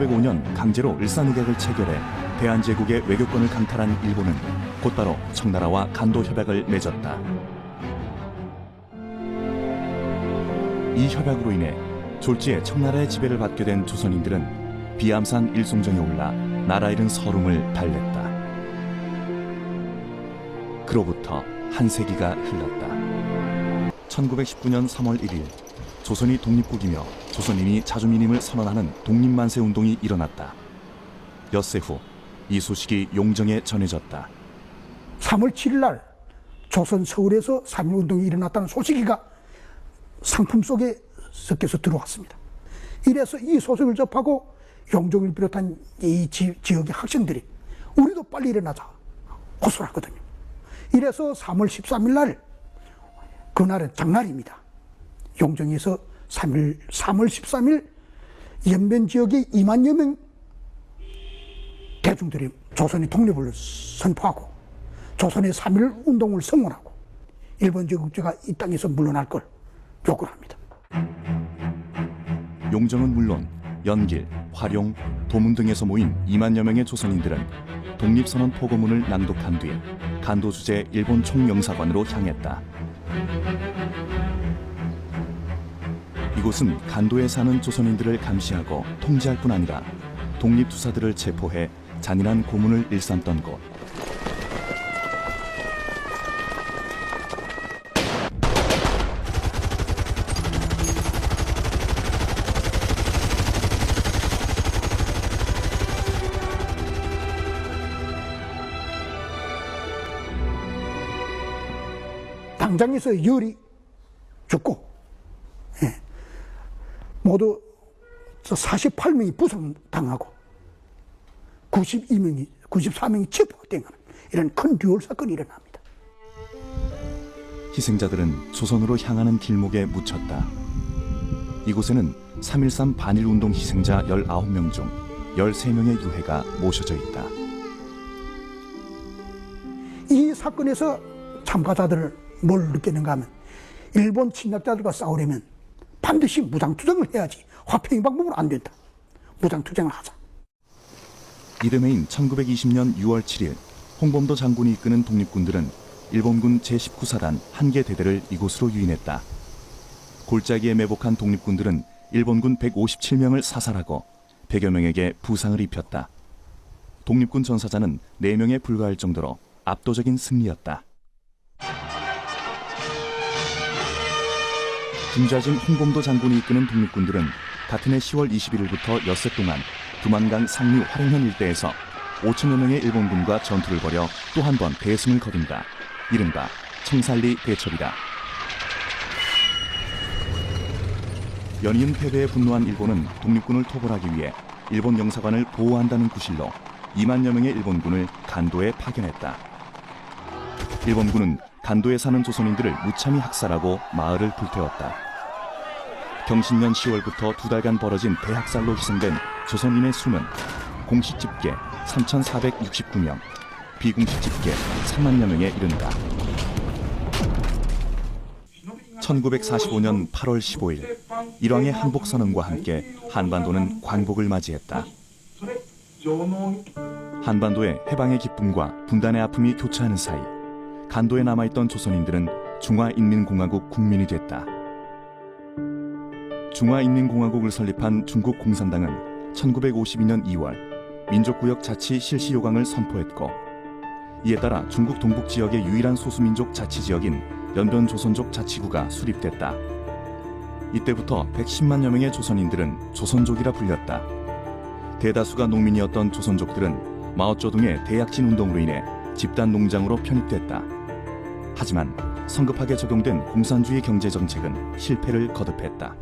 1905년 강제로 일산의객을 체결해 대한제국의 외교권을 강탈한 일본은 곧바로 청나라와 간도 협약을 맺었다. 이 협약으로 인해 졸지에 청나라의 지배를 받게 된 조선인들은 비암산 일송정에 올라 나라 잃은 서름을 달랬다. 그로부터 한 세기가 흘렀다. 1919년 3월 1일 조선이 독립국이며 조선인이 자주민임을 선언하는 독립만세 운동이 일어났다. 엿새 후 이 소식이 용정에 전해졌다. 3월 7일 날 조선 서울에서 3.1 운동이 일어났다는 소식이가 상품 속에 섞여서 들어왔습니다. 이래서 이 소식을 접하고 용종을 비롯한 이 지, 지역의 학생들이 우리도 빨리 일어나자 호소를 하거든요. 이래서 3월 13일 날 그날은 장날입니다. 용정에서 3일, 3월 13일 연변 지역의 2만여 명 대중들이 조선의 독립을 선포하고 조선의 3.1 운동을 성원하고 일본 제국주가 이 땅에서 물러날 걸 요구를 합니다. 용정은 물론 연길, 화룡, 도문 등에서 모인 2만여 명의 조선인들은 독립선언 포고문을 낭독한 뒤 간도 주재 일본 총영사관으로 향했다. 이곳은 간도에 사는 조선인들을 감시하고 통제할 뿐 아니라 독립투사들을 체포해 잔인한 고문을 일삼던 곳. 당장에서 열이 죽고 예. 모두 48명이 부상당하고 92명이 94명이 체포당하는 이런 큰 듀얼 사건이 일어납니다. 희생자들은 조선으로 향하는 길목에 묻혔다. 이곳에는 3.13 반일운동 희생자 19명 중 13명의 유해가 모셔져 있다. 이 사건에서 참가자들을 뭘 느끼는가 하면 일본 침략자들과 싸우려면 반드시 무장투쟁을 해야지 화평의 방법은 안 된다. 무장투쟁을 하자. 이듬해인 1920년 6월 7일 홍범도 장군이 이끄는 독립군들은 일본군 제19사단 한 개 대대를 이곳으로 유인했다. 골짜기에 매복한 독립군들은 일본군 157명을 사살하고 100여 명에게 부상을 입혔다. 독립군 전사자는 4명에 불과할 정도로 압도적인 승리였다. 김좌진 홍범도 장군이 이끄는 독립군들은 같은 해 10월 21일부터 엿새 동안 두만강 상류 활행현 일대에서 5천여 명의 일본군과 전투를 벌여 또 한 번 대승을 거둔다. 이른바 청살리 대첩이다. 연이은 패배에 분노한 일본은 독립군을 토벌하기 위해 일본 영사관을 보호한다는 구실로 2만여 명의 일본군을 간도에 파견했다. 일본군은 간도에 사는 조선인들을 무참히 학살하고 마을을 불태웠다. 경신년 10월부터 두 달간 벌어진 대학살로 희생된 조선인의 수는 공식 집계 3,469명, 비공식 집계 3만여 명에 이른다. 1945년 8월 15일 일왕의 한복 선언과 함께 한반도는 광복을 맞이했다. 한반도의 해방의 기쁨과 분단의 아픔이 교차하는 사이 간도에 남아있던 조선인들은 중화인민공화국 국민이 됐다. 중화인민공화국을 설립한 중국 공산당은 1952년 2월 민족구역 자치 실시 요강을 선포했고 이에 따라 중국 동북 지역의 유일한 소수민족 자치 지역인 연변 조선족 자치구가 수립됐다. 이때부터 110만여 명의 조선인들은 조선족이라 불렸다. 대다수가 농민이었던 조선족들은 마오쩌둥의 대약진 운동으로 인해 집단 농장으로 편입됐다. 하지만 성급하게 적용된 공산주의 경제 정책은 실패를 거듭했다.